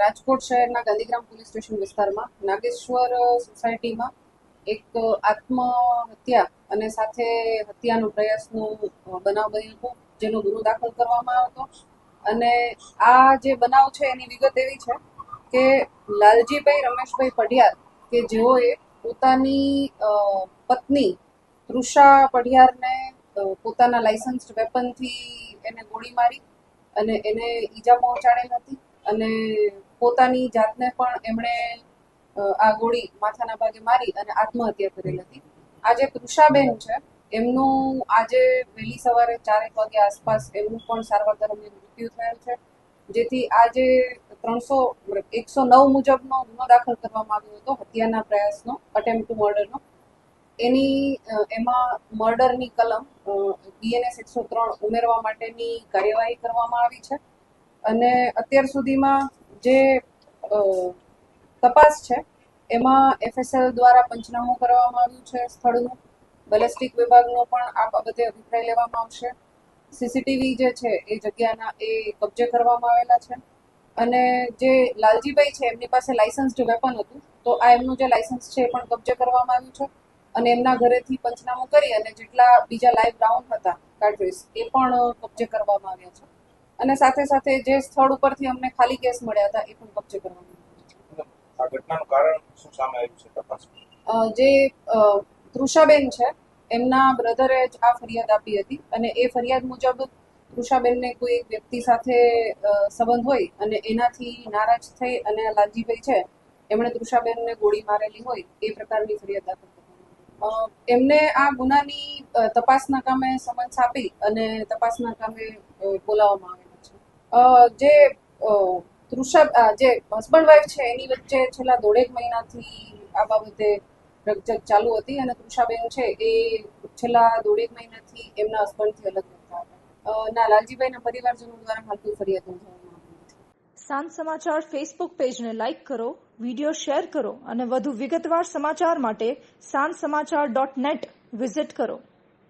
રાજકોટ શહેરના Gandhigram police station વિસ્તારમાં નાગેશ્વર સોસાયટીમાં એક આત્મહત્યા અને સાથે હત્યાનો પ્રયાસનો બનાવ બન્યો હતો, જેનો ગુનો દાખલ કરવામાં આવ્યો હતો. અને આ જે બનાવ છે, એની વિગત એવી છે કે લાલજીભાઈ રમેશભાઈ પઢિયાર, કે જેઓએ પોતાની પત્ની તૃષા પઢિયારને પોતાના લાયસન્સ વેપનથી એને ગોળી મારી અને એને ઈજા પહોંચાડેલ હતી. અને પોતાની જાતને પણ એમણે આ ગોળી માથાના ભાગે મારી અને આત્મહત્યા કરેલ હતી. આ જે તૃષાબેન છે. એમનું આજે વહેલી સવારે ચારેક વાગ્યા આસપાસ એમનું પણ સારવાર દરમિયાન મૃત્યુ થયેલ છે. જેથી આજે ત્રણસો, એકસો નવ મુજબનો ગુનો દાખલ કરવામાં આવ્યો હતો, હત્યાના પ્રયાસનો અટેમ્પ ટુ મર્ડરનો એની એમાં મર્ડરની કલમ બીએનએસ એકસો ત્રણ ઉમેરવા માટેની કાર્યવાહી કરવામાં આવી છે. અને અત્યાર સુધીમાં જે તપાસ છે, એમાં એફએસએલ દ્વારા પંચનામું કરવામાં આવ્યું છે સ્થળનું. બેલેસ્ટિક વિભાગનો પણ આ બાબતે અભિપ્રાય લેવામાં આવશે. સીસીટીવી જે છે, એ જગ્યાના, એ કબજે કરવામાં આવેલા છે. અને જે લાલજીભાઈ છે, એમની પાસે લાયસન્સ વેપન હતું. તો આ એમનું જે લાયસન્સ છે, એ પણ કબજે કરવામાં આવ્યું છે. અને એમના ઘરેથી પંચનામું કરી અને જેટલા બીજા લાઈવ રાઉન્ડ હતા કાર્ટ્રીજ એ પણ કબજે કરવામાં આવ્યા છે. અને સાથે સાથે જે સ્થળ ઉપરથી અમને ખાલી કેસ મળ્યા હતા એ પણ કબજે કરવાનું. આ ઘટનાનું કારણ શું સામે આવ્યું છે તપાસમાં જે તૃષાબેન છે એમના બ્રધરે જ આ ફરિયાદ આપી હતી અને એ ફરિયાદ મુજબ તૃષાબેનને કોઈ એક વ્યક્તિ સાથે સંબંધ હોય અને એનાથી નારાજ થઈ અને લાલજીભાઈ છે એમણે તૃષાબેનને ગોળી મારેલી હોય એ પ્રકારની ફરિયાદ દાખલ અ, એમને આ ગુનાની તપાસના કામે સમન્સ આપી અને તપાસના કામે બોલાવવામાં અ, જે તૃષા જે હસબન્ડ વાઈફ છે, એની વચ્ચે છેલ્લા દોઢેક મહિનાથી આ બાબતે રકજક ચાલુ હતી અને તૃષાબેન છે એ છેલ્લા દોઢેક મહિનાથી એમના હસબન્ડથી અલગ રહેતા હતા. ના, લાલજીભાઈના પરિવારજનો દ્વારા હાલ ફરિયાદ નોંધવામાં સાંજ સમાચાર ફેસબુક પેજને લાઇક કરો વીડિયો શેર કરો અને વધુ વિગતવાર સમાચાર માટે સાંજ સમાચાર ડોટ નેટ વિઝિટ કરો.